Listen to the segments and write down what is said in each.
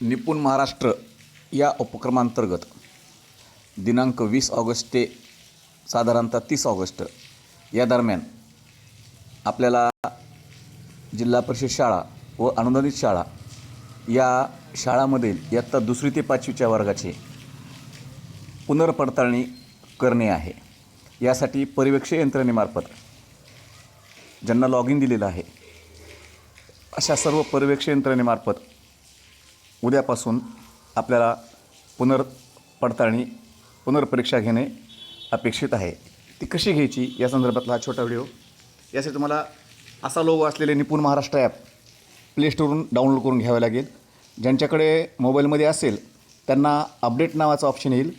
निपुण महाराष्ट्र या उपक्रमांतर्गत दिनांक वीस ऑगस्ट ते साधारणतः तीस ऑगस्ट या दरम्यान आपल्याला जिल्हा परिषद शाळा व अनुदानित शाळा या शाळामधील इयत्ता दुसरी ते पाचवीच्या वर्गाचे पुनर्पडताळणी करणे आहे. यासाठी पर्यवेक्षक यंत्रणेमार्फत ज्यांना लॉग इन दिलेलं आहे अशा सर्व पर्यवेक्षक यंत्रणेमार्फत उद्यापासून आपल्याला पुनर्पडताळणी पुनर्परीक्षा घेणे अपेक्षित आहे. ती कशी घ्यायची? या संदर्भातला हा छोटा व्हिडिओ. यासाठी तुम्हाला असा लोगो असलेले निपुण महाराष्ट्र ॲप प्ले स्टोरवरून डाउनलोड करून घ्यावे लागेल. ज्यांच्याकडे मोबाईलमध्ये असेल त्यांना अपडेट नावाचं ऑप्शन येईल.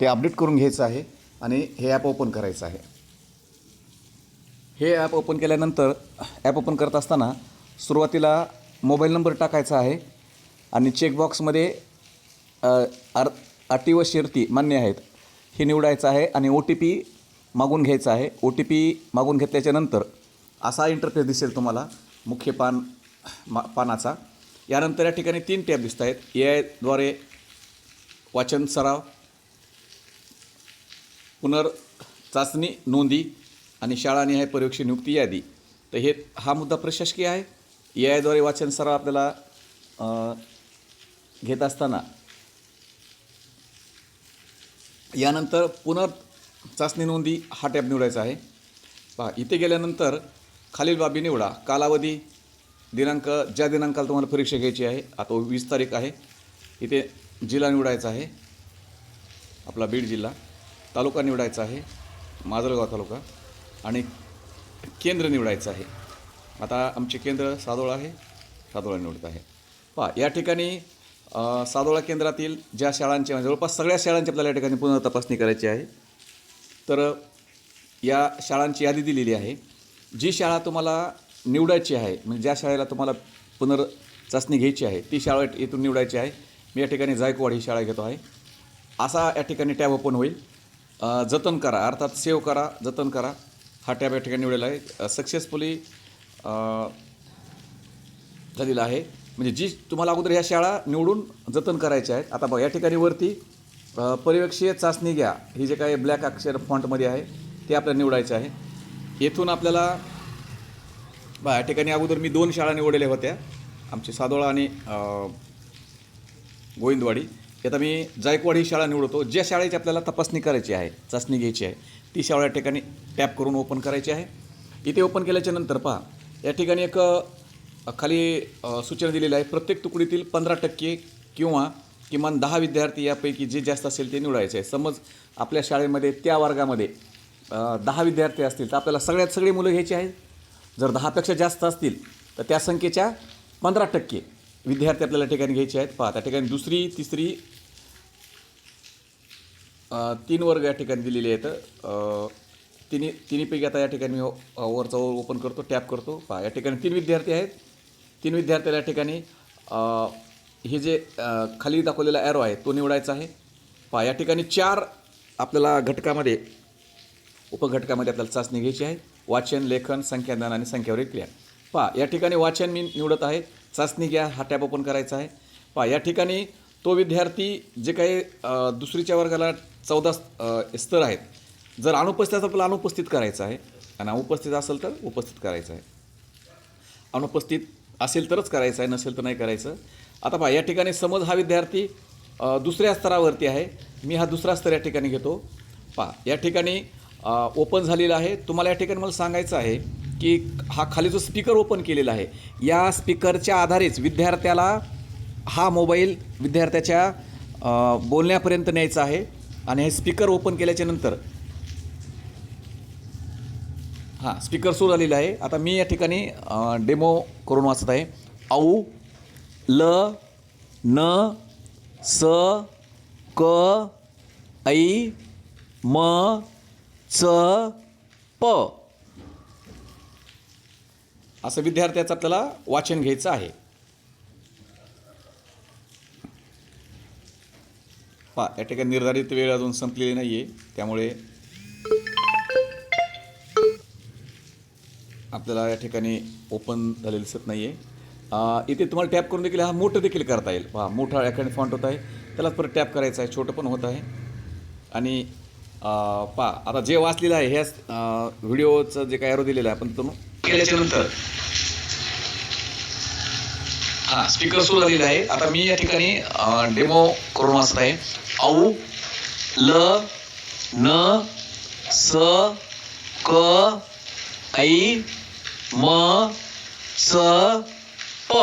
ते अपडेट करून घ्यायचं आहे आणि हे ॲप ओपन करायचं आहे. हे ॲप ओपन केल्यानंतर ॲप ओपन करत असताना सुरुवातीला मोबाईल नंबर टाकायचा आहे. आणि चेकबॉक्समध्ये अर आर अटी व शर्ती मान्य आहेत. हे निवडायचं आहे आणि ओ टी पी मागून घ्यायचा आहे. ओ टी पी मागून घेतल्याच्यानंतर असा इंटरफेस दिसेल तुम्हाला मुख्य पान मा पानाचा. यानंतर या ठिकाणी तीन टॅब दिसत आहेत. ए आयद्वारे वाचन सराव पुनर चाचणी नोंदी आणि शाळानिहाय पर्यवेक्षण नियुक्ती यादी. तर हे हा मुद्दा प्रशासकीय आहे. ए आयद्वारे वाचन सराव आपल्याला घेत असताना यानंतर पुनर् चाचणी नोंदी हा टॅब निवडायचा आहे. पहा इथे गेल्यानंतर खालील बाबी निवडा. कालावधी दिनांक ज्या दिनांकाला तुम्हाला परीक्षा घ्यायची आहे आता वीस तारीख आहे इथे जिल्हा निवडायचा आहे आपला बीड जिल्हा तालुका निवडायचा आहे माजलगाव तालुका आणि केंद्र निवडायचं आहे. आता आमचे केंद्र सादोळा आहे सादोळा निवडत आहे. पहा या ठिकाणी सादोळा केंद्रातील ज्या शाळांच्या म्हणजे जवळपास सगळ्या शाळांची आपल्याला या ठिकाणी पुन्हा तपासणी करायची आहे. तर या शाळांची यादी दिलेली आहे. जी शाळा तुम्हाला निवडायची आहे म्हणजे ज्या शाळेला तुम्हाला पुनर चाचणी घ्यायची आहे ती शाळा इथून निवडायची आहे. मी या ठिकाणी जायकवाड ही शाळा घेतो आहे. असा या ठिकाणी टॅब ओपन होईल. जतन करा अर्थात सेव्ह करा जतन करा. हा टॅब या ठिकाणी निवडलेला आहे. सक्सेसफुली झालेला आहे. म्हणजे जी तुम्हाला अगोदर ह्या शाळा निवडून जतन करायच्या आहेत आता बघा या ठिकाणी वरती परिवेक्षीय चाचणी घ्या. ही जे काही ब्लॅक अक्षर फॉन्टमध्ये आहे ते आपल्याला निवडायचं आहे. येथून आपल्याला बा या ठिकाणी अगोदर मी दोन शाळा निवडलेल्या होत्या. आमची सादोळा आणि गोविंदवाडी. आता मी जायकवाड ही शाळा निवडतो. ज्या शाळेची आपल्याला तपासणी करायची आहे चाचणी घ्यायची आहे ती शाळा या ठिकाणी टॅप करून ओपन करायची आहे. इथे ओपन केल्याच्यानंतर पहा या ठिकाणी एक खाली सूचना दिलेली आहे प्रत्येक तुकडीतील पंधरा टक्के किंवा किमान दहा विद्यार्थी यापैकी जे जास्त असेल ते निवडायचे आहे समज आपल्या शाळेमध्ये त्या वर्गामध्ये दहा विद्यार्थी असतील तर आपल्याला सगळ्यात सगळी मुलं घ्यायची आहेत. जर दहापेक्षा जास्त असतील तर त्या संख्येच्या पंधरा टक्के विद्यार्थी आपल्याला ठिकाणी घ्यायचे आहेत. पहा त्या ठिकाणी दुसरी तिसरी तीन वर्ग या ठिकाणी दिलेले आहेत. तिन्ही तिन्हीपैकी आता या ठिकाणी मी वरचा ओपन करतो टॅप करतो. पहा या ठिकाणी तीन विद्यार्थी आहेत. तीन विद्यार्थ्याला या ठिकाणी हे जे खाली दाखवलेला ॲरो आहे तो निवडायचा आहे. पहा या ठिकाणी चार आपल्याला घटकामध्ये उपघटकामध्ये आपल्याला चाचणी घ्यायची आहे. वाचन लेखन संख्यादान आणि संख्यावरील क्रिया पहा या ठिकाणी वाचन मी निवडत आहे. चाचणी घ्या हा टॅप ओपन करायचा आहे. पहा या ठिकाणी तो विद्यार्थी जे काही दुसरीच्या वर्गाला चौदा स्तर आहेत. जर अनुपस्थित असेल तर आपल्याला अनुपस्थित करायचं आहे. आणि उपस्थित असेल तर उपस्थित करायचं आहे. अनुपस्थित असेल तरच करायचं आहे नसेल तर नाही करायचं. आता पहा या ठिकाणी समज हा विद्यार्थी दुसऱ्या स्तरावरती आहे. मी हा दुसरा स्तर या ठिकाणी घेतो. पहा या ठिकाणी ओपन झालेला आहे. तुम्हाला या ठिकाणी मला सांगायचं आहे की हा खाली जो स्पीकर ओपन केलेला आहे या स्पीकरच्या आधारेच विद्यार्थ्याला हा मोबाईल विद्यार्थ्याच्या बोलण्यापर्यंत न्यायचा आहे. आणि हे स्पीकर ओपन केल्याच्यानंतर हां स्पीकर सुरू झालेला आहे. आता मी या ठिकाणी डेमो करून वाचत आहे. औ ल न स क ऐ म च प. असं विद्यार्थ्याचं आपल्याला वाचन घ्यायचं आहे. पा या ठिकाणी निर्धारित वेळ अजून संपलेली नाही आहे त्यामुळे आपल्याला या ठिकाणी ओपन झालेलं दिसत नाही आहे इथे तुम्हाला टॅप करून देखील हा मोठं देखील करता येईल. पहा मोठा याकडे फॉन्ट होत आहे. त्यालाच परत टॅप करायचं आहे. छोटं पण होत आहे. आणि पा पहा आता जे वाचलेलं आहे ह्या व्हिडिओचं जे काय ॲरो दिलेलं आहे आपण तुम्ही केल्याच्यानंतर हा स्पीकर सुरू झालेला आहे. आता मी या ठिकाणी डेमो करून वाचत आहे. औ ल न स क ऐ म स प.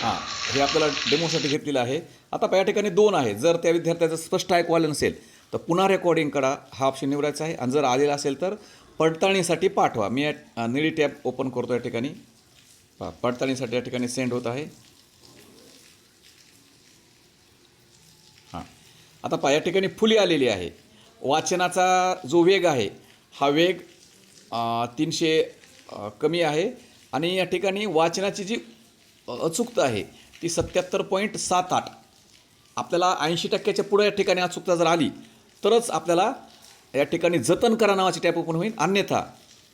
हां हे आपल्याला डेमोसाठी घेतलेलं आहे. आता या ठिकाणी दोन आहे जर त्या विद्यार्थ्याचं स्पष्ट ऐकू आलं नसेल तर पुन्हा रेकॉर्डिंग करा. हा ऑप्शन निवडायचा आहे. आणि जर आलेला असेल तर पडताळणीसाठी पाठवा. मी या निळी टॅब ओपन करतो या ठिकाणी. पडताळणीसाठी या ठिकाणी सेंड होत आहे. हां. आता पहा या ठिकाणी फुली आलेली आहे. वाचनाचा जो वेग आहे हा वेग तीनशे कमी आहे. आणि या ठिकाणी वाचनाची जी अचूकता आहे ती सत्याहत्तर पॉईंट सात आठ. आपल्याला ऐंशी टक्क्याच्या पुढे या ठिकाणी अचूकता जर आली तरच आपल्याला या ठिकाणी जतन करा नावाची टॅप ओपन होईल. अन्यथा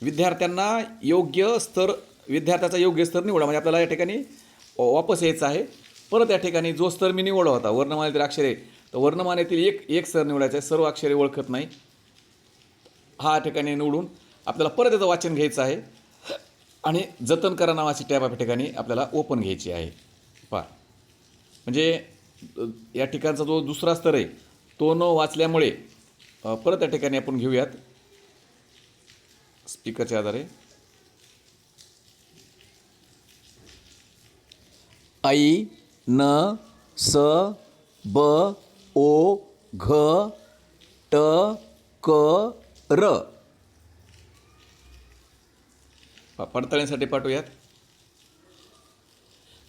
विद्यार्थ्यांना योग्य स्तर विद्यार्थ्याचा योग्य स्तर निवडा. म्हणजे आपल्याला या ठिकाणी वापस यायचं आहे. परत या ठिकाणी जो स्तर मी निवडला होता वर्णमालेतील अक्षरे तर वर्णमालेतील एक एक स्तर निवडायचं आहे. सर्व अक्षरे ओळखत नाही. हा ठिकाणी निवडून आपल्याला परत याचं वाचन घ्यायचं आहे. आणि जतन करा नावाची टॅब आपल्या ठिकाणी आपल्याला ओपन घ्यायची आहे. पहा. म्हणजे या ठिकाणचा जो दुसरा स्तर आहे तो न वाचल्यामुळे परत या ठिकाणी आपण घेऊयात. स्पीकरच्या आधारे. आई न स ब ओ घ ट क र. पा पडताळणीसाठी पाठवूयात.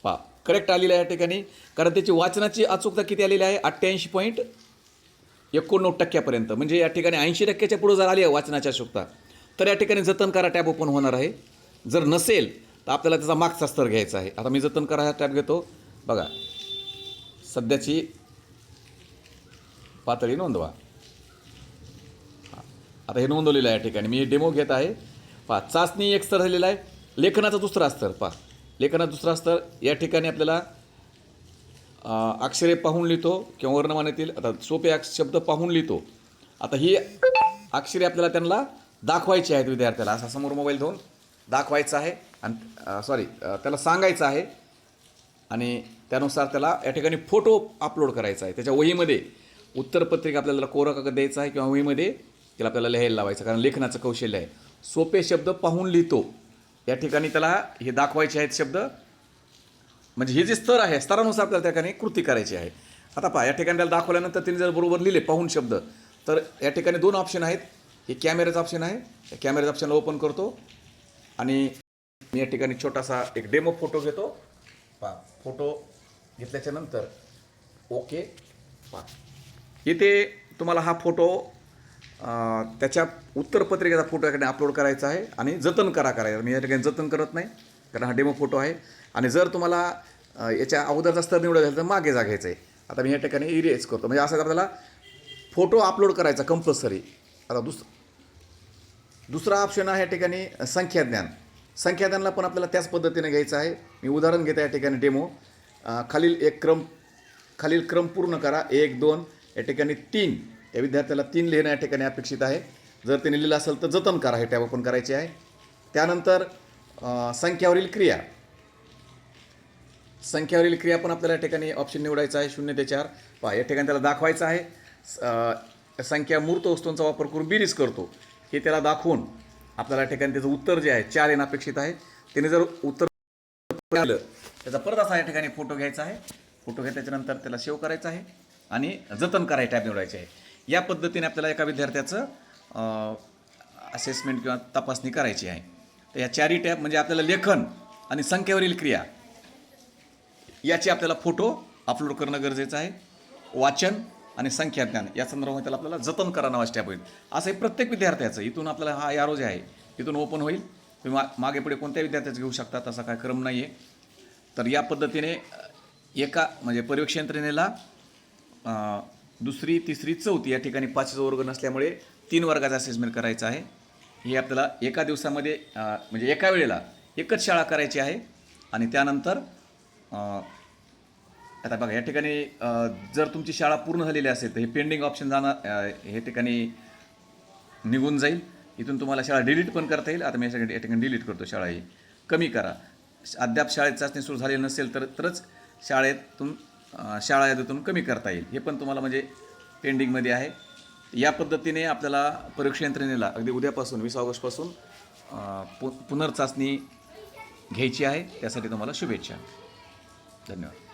पा करेक्ट आलेलं आहे या ठिकाणी. कारण त्याची वाचनाची अचूकता किती आलेली आहे? अठ्ठ्याऐंशी पॉईंट एकोणनव्वद टक्क्यापर्यंत. म्हणजे या ठिकाणी ऐंशी टक्क्याच्या पुढे जर आली आहे वाचनाची अचूकता तर या ठिकाणी जतन करा टॅब ओपन होणार आहे. जर नसेल तर आपल्याला त्याचा मागचा स्तर घ्यायचा आहे. आता मी जतन करा हा टॅब घेतो. बघा. सध्याची पातळी नोंदवा. आता हे नोंदवलेलं आहे या ठिकाणी. मी डेमो घेत आहे. पहा चाचणी एक स्तर झालेला आहे. लेखनाचा दुसरा स्तर पहा लेखनाचा दुसरा स्तर या ठिकाणी आपल्याला अक्षरे पाहून लिहितो किंवा वर्णमानेतील आता सोपे अक्ष शब्द पाहून लिहितो. आता ही अक्षरे आपल्याला त्यांना दाखवायची आहेत विद्यार्थ्याला. असा समोर मोबाईल घेऊन दाखवायचा आहे. आणि सॉरी त्याला सांगायचं आहे. आणि त्यानुसार त्याला या ठिकाणी फोटो अपलोड करायचा आहे. त्याच्या वहीमध्ये उत्तरपत्रिका आपल्याला कोरा कागद द्यायचा आहे किंवा वहीमध्ये त्याला आपल्याला लिहायला लावायचं कारण लेखनाचं कौशल्य आहे. सोपे शब्द पाहून लिहितो. या ठिकाणी त्याला हे दाखवायचे आहेत शब्द. म्हणजे हे जे स्तर आहे स्तरानुसार आपल्याला त्या ठिकाणी कृती करायची आहे. आता पहा या ठिकाणी त्याला दाखवल्यानंतर तिने जर बरोबर लिहिले पाहून शब्द तर या ठिकाणी दोन ऑप्शन आहेत. हे कॅमेऱ्याचं ऑप्शन आहे. या कॅमेऱ्याचं ऑप्शनला ओपन करतो. आणि मी या ठिकाणी छोटासा एक डेमो फोटो घेतो. पहा फोटो घेतल्याच्या नंतर ओके पहा. इथे तुम्हाला हा फोटो त्याच्या उत्तरपत्रिकेचा फोटो याकडे अपलोड करायचा आहे आणि जतन करा करायचा मी या ठिकाणी जतन करत नाही कारण हा डेमो फोटो आहे. आणि जर तुम्हाला याच्या अगोदरचा स्तर निवडायचा असेल तर मागे जा घ्यायचं आहे आता मी या ठिकाणी इरेज करतो. म्हणजे असं आपल्याला फोटो अपलोड करायचा कंपल्सरी आता दुस दुसरा ऑप्शन आहे या ठिकाणी संख्याज्ञान संख्याज्ञानला पण आपल्याला त्याच पद्धतीने घ्यायचं आहे. मी उदाहरण घेतो या ठिकाणी डेमो खालील एक क्रम खालील क्रम पूर्ण करा. एक दोन या ठिकाणी तीन. या विद्यार्थ्याला तीन लिहिणं या ठिकाणी अपेक्षित आहे. जर ते लिहिलं असेल तर जतन करा हे टॅब ओपन करायचे आहे. त्यानंतर संख्यावरील क्रिया. संख्यावरील क्रिया पण आपल्याला या ठिकाणी ऑप्शन निवडायचा आहे शून्य ते चार. पहा या ठिकाणी त्याला दाखवायचं आहे. संख्या मूर्त वस्तूंचा वापर करून बिरीज करतो. हे त्याला दाखवून आपल्याला या ठिकाणी त्याचं उत्तर जे आहे चार येणं अपेक्षित आहे. त्याने जर उत्तर आलं त्याचा परत असा या ठिकाणी फोटो घ्यायचा आहे. फोटो घेतल्याच्यानंतर त्याला सेव्ह करायचा आहे आणि जतन करायचं टॅब निवडायचे आहे. या पद्धतीने आपल्याला एका विद्यार्थ्याचं असेसमेंट किंवा तपासणी करायची आहे. तर या चारही टॅब म्हणजे आपल्याला लेखन आणि संख्येवरील क्रिया याचे आपल्याला फोटो अपलोड करणं गरजेचं आहे. वाचन आणि संख्याज्ञान या संदर्भात त्याला आपल्याला जतन करा नावाचे टॅब होईल. असं हे प्रत्येक विद्यार्थ्याचं इथून आपल्याला हा या रोज आहे. इथून ओपन होईल. तुम्ही मा मागे पुढे कोणत्या विद्यार्थ्याचं घेऊ शकता तसा काय क्रम नाही आहे तर या पद्धतीने एका म्हणजे परीक्षा यंत्रणेला दुसरी तिसरी चौथी या ठिकाणी पाचचा वर्ग नसल्यामुळे तीन वर्गाचा असेसमेंट करायचा आहे. हे आपल्याला एका दिवसामध्ये म्हणजे एका वेळेला एकच शाळा करायची आहे. आणि त्यानंतर आता बघा या ठिकाणी जर तुमची शाळा पूर्ण झालेली असेल तर हे पेंडिंग ऑप्शन जाणार हे ठिकाणी निघून जाईल. इथून तुम्हाला शाळा डिलीट पण करता येईल. आता मी या ठिकाणी डिलीट करतो शाळा ही कमी करा. अद्याप शाळेत चाचणी सुरू झालेली नसेल तर तरच शाळेतून शाळा यादीतून कमी करता येईल. हे पण तुम्हाला म्हणजे पेंडिंगमध्ये आहे. या पद्धतीने आपल्याला परीक्षा यंत्रणेला अगदी उद्यापासून वीस ऑगस्टपासून पु पुनर्चाचणी घ्यायची आहे. त्यासाठी तुम्हाला शुभेच्छा. धन्यवाद.